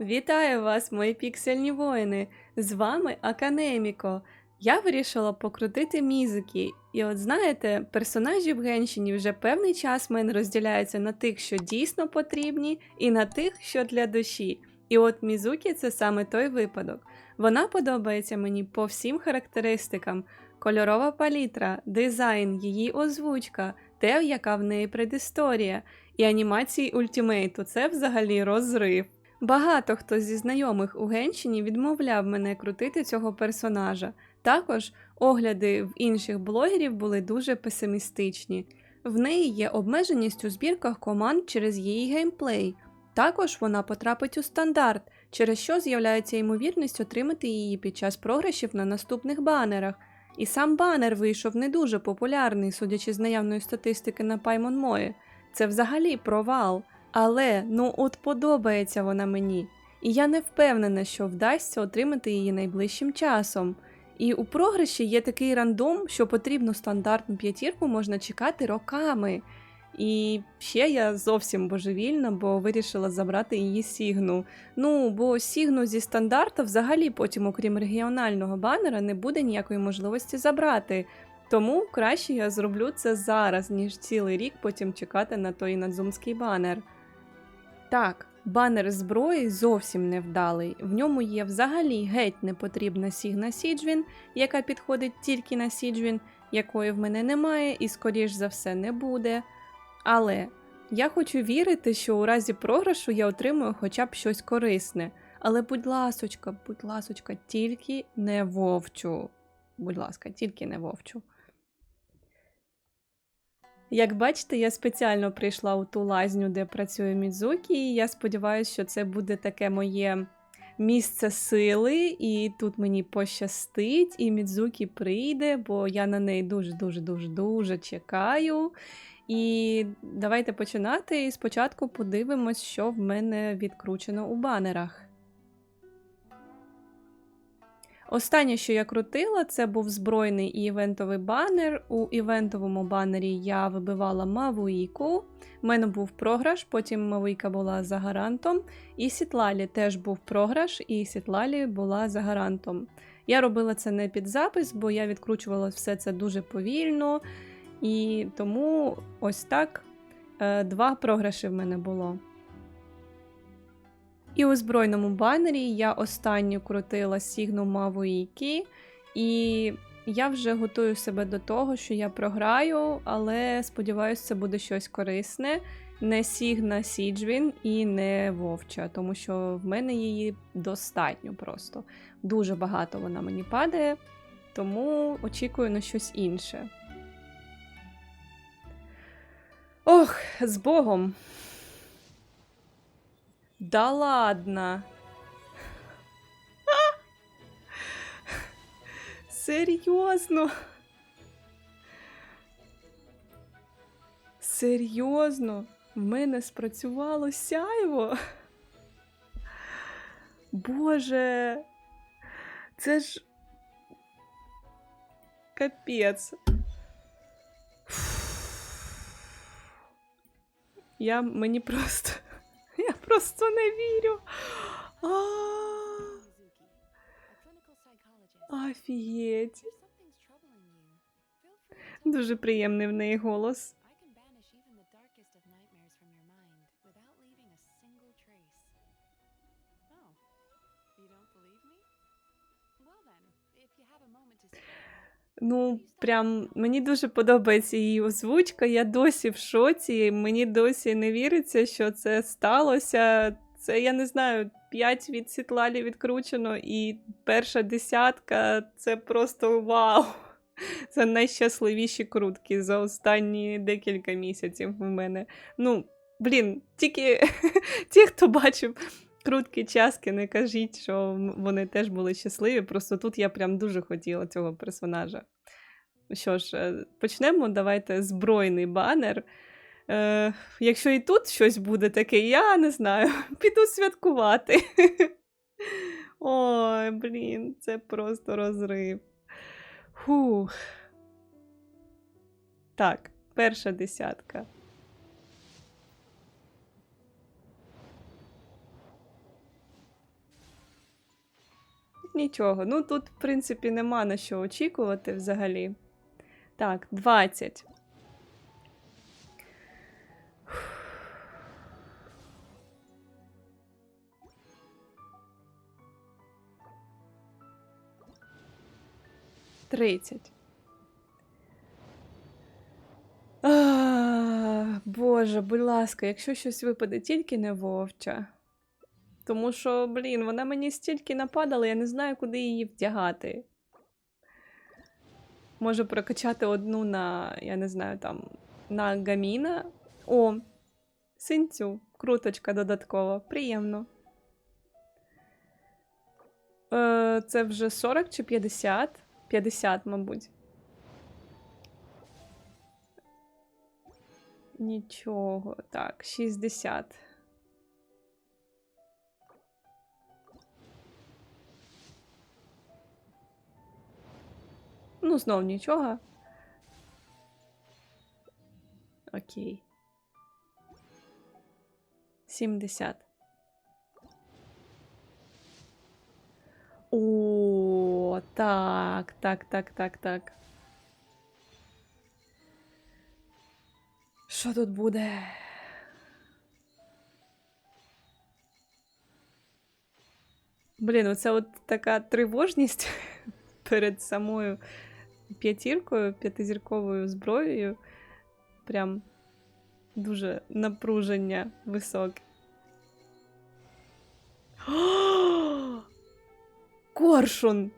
Вітаю вас, мої піксельні воїни! З вами Аканеміко. Я вирішила покрутити мізики. І от знаєте, персонажі в Геншині вже певний час в мене розділяються на тих, що дійсно потрібні, і на тих, що для душі. І от Мізукі це саме той випадок. Вона подобається мені по всім характеристикам: кольорова палітра, дизайн, її озвучка, те, яка в неї предісторія, і анімації ультімейту це взагалі розрив. Багато хто зі знайомих у Генщині відмовляв мене крутити цього персонажа. Також огляди в інших блогерів були дуже песимістичні. В неї є обмеженість у збірках команд через її геймплей. Також вона потрапить у стандарт, через що з'являється ймовірність отримати її під час програшів на наступних банерах. І сам банер вийшов не дуже популярний, судячи з наявної статистики на PymonMoe. Це взагалі провал. Але ну от подобається вона мені, і я не впевнена, що вдасться отримати її найближчим часом. І у програші є такий рандом, що потрібну стандартну п'ятірку можна чекати роками. І ще я зовсім божевільна, бо вирішила забрати її Сігну. Ну, бо Сігну зі стандарту взагалі потім, окрім регіонального банера, не буде ніякої можливості забрати. Тому краще я зроблю це зараз, ніж цілий рік потім чекати на той надзумський банер. Так, банер зброї зовсім невдалий. В ньому є взагалі геть непотрібна Сігна Сіджвін, яка підходить тільки на Сіджвін, якої в мене немає і, скоріш за все, не буде. Але я хочу вірити, що у разі програшу я отримую хоча б щось корисне. Але, будь ласочка, будь ласочка, тільки не вовчу. Будь ласка, тільки не вовчу. Як бачите, я спеціально прийшла у ту лазню, де працює Мідзукі, і я сподіваюся, що це буде таке моє місце сили, і тут мені пощастить, і Мідзукі прийде, бо я на неї дуже-дуже дуже дуже чекаю. І давайте починати. І спочатку подивимось, що в мене відкручено у банерах. Останнє, що я крутила, це був збройний і івентовий банер. У івентовому банері я вибивала Мавуїку. У мене був програш, потім Мавуїка була за гарантом. І Сітлалі теж був програш, і Сітлалі була за гарантом. Я робила це не під запис, бо я відкручувала все це дуже повільно. І тому ось так е, два програші в мене було. І у збройному банері я останню крутила Сігну Мавуїкі, і я вже готую себе до того, що я програю, але сподіваюся, це буде щось корисне. Не Сігна Сіджвін і не Вовча, тому що в мене її достатньо просто. Дуже багато вона мені падає, тому очікую на щось інше. Ох, з Богом! Да ладно. Серйозно? Серйозно? В мене спрацювало сяйво? Боже, це ж капець. Я мені просто. Просто не вірю. Офігеть. Дуже приємний в неї голос. Ну, прям мені дуже подобається її озвучка. Я досі в шоці. Мені досі не віриться, що це сталося. Це я не знаю, 5 від Сітлалі відкручено, і перша десятка це просто вау. Це найщасливіші крутки за останні декілька місяців в мене. Ну, блін, тільки ті, хто бачив крутки часки, не кажіть, що вони теж були щасливі. Просто тут я прям дуже хотіла цього персонажа. Що ж, е, почнемо. Давайте збройний банер. Е, Якщо і тут щось буде таке, я не знаю, піду святкувати. Ой, блін, це просто розрив. Фух. Так, перша десятка. нічого. Ну тут, в принципі, нема на що очікувати взагалі. Так, 20. Тридцять. Боже, будь ласка, якщо щось випаде, тільки не вовча. Тому що, блін, вона мені стільки нападала, я не знаю, куди її вдягати. Можу прокачати одну на, я не знаю, там, на гаміна. О, синцю. Круточка додаткова. Приємно. Е, це вже 40 чи 50? 50, мабуть. Нічого. Так, 60. Ну, знов нічого. Окей. 70. О, так, так, так, так, так. Що тут буде? Блін, оце от така тривожність перед самою п'ятіркою, п'ятизірковою зброєю. Прям дуже напруження високе. Коршун!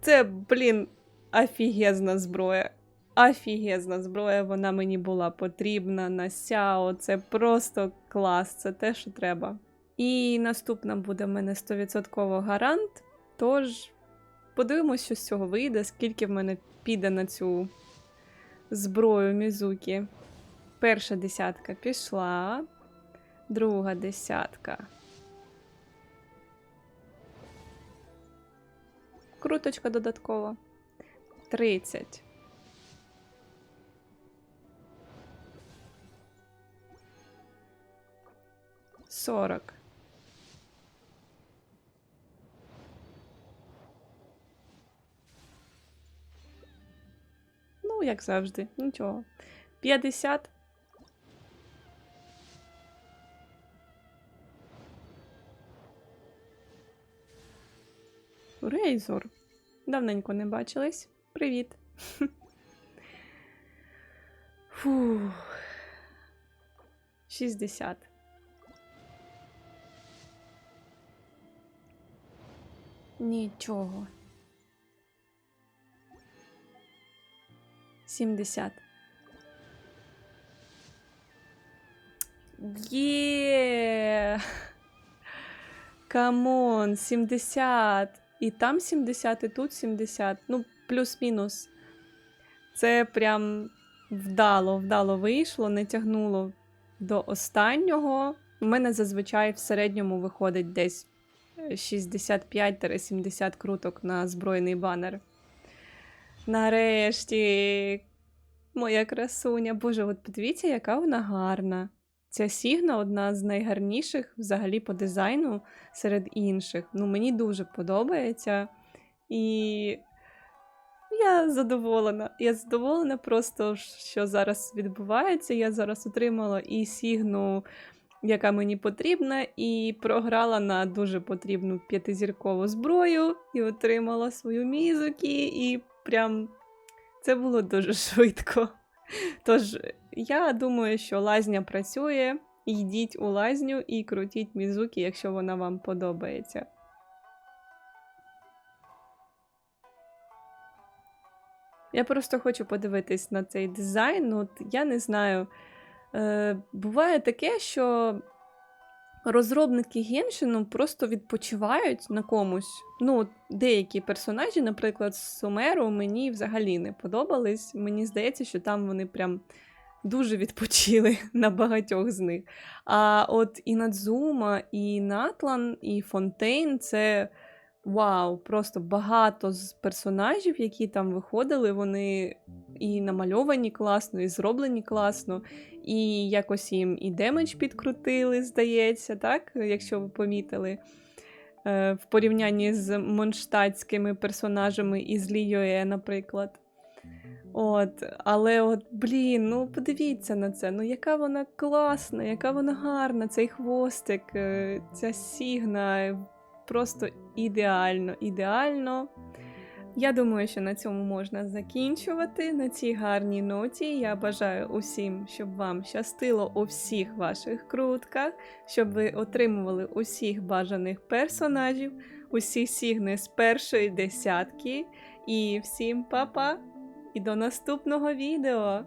Це, блін, офігезна зброя. Офігезна зброя, вона мені була потрібна на сяо. Це просто клас, це те, що треба. І наступна буде в мене 100% гарант. Тож подивимось, що з цього вийде, скільки в мене піде на цю зброю Мізукі. Перша десятка пішла, друга десятка. Круточка додаткова. 30. Сорок. Ну, як завжди, нічого. 50. Рейзор. Давненько не бачились. Привіт. Фух. 60. Нічого. 70. Є. Камон, 70. І там 70, і тут 70. Ну, плюс-мінус. Це прям вдало, вдало вийшло, не тягнуло до останнього. У мене зазвичай в середньому виходить десь 65-70 круток на збройний банер. Нарешті, моя красуня. Боже, от подивіться, яка вона гарна. Ця сігна одна з найгарніших взагалі по дизайну серед інших. Ну, мені дуже подобається. І я задоволена. Я задоволена просто, що зараз відбувається. Я зараз отримала і сігну, яка мені потрібна, і програла на дуже потрібну п'ятизіркову зброю, і отримала свою мізукі, і прям це було дуже швидко. Тож, я думаю, що лазня працює. Йдіть у лазню і крутіть мізуки, якщо вона вам подобається. Я просто хочу подивитись на цей дизайн. От я не знаю. Е, Буває таке, що розробники Геншину просто відпочивають на комусь. Ну, деякі персонажі, наприклад, з Сумеру, мені взагалі не подобались. Мені здається, що там вони прям дуже відпочили на багатьох з них. А от і Надзума, і Натлан, і Фонтейн це вау, просто багато з персонажів, які там виходили, вони і намальовані класно, і зроблені класно, і якось їм і демедж підкрутили, здається, так, якщо ви помітили. е, в порівнянні з монштадтськими персонажами із Ліюе, наприклад. От, але от, блін, ну подивіться на це. Ну, яка вона класна, яка вона гарна, цей хвостик, е, ця сігна. Просто ідеально, ідеально. Я думаю, що на цьому можна закінчувати. На цій гарній ноті. Я бажаю усім, щоб вам щастило у всіх ваших крутках, щоб ви отримували усіх бажаних персонажів, усі сігни з першої десятки. І всім па-па! І до наступного відео!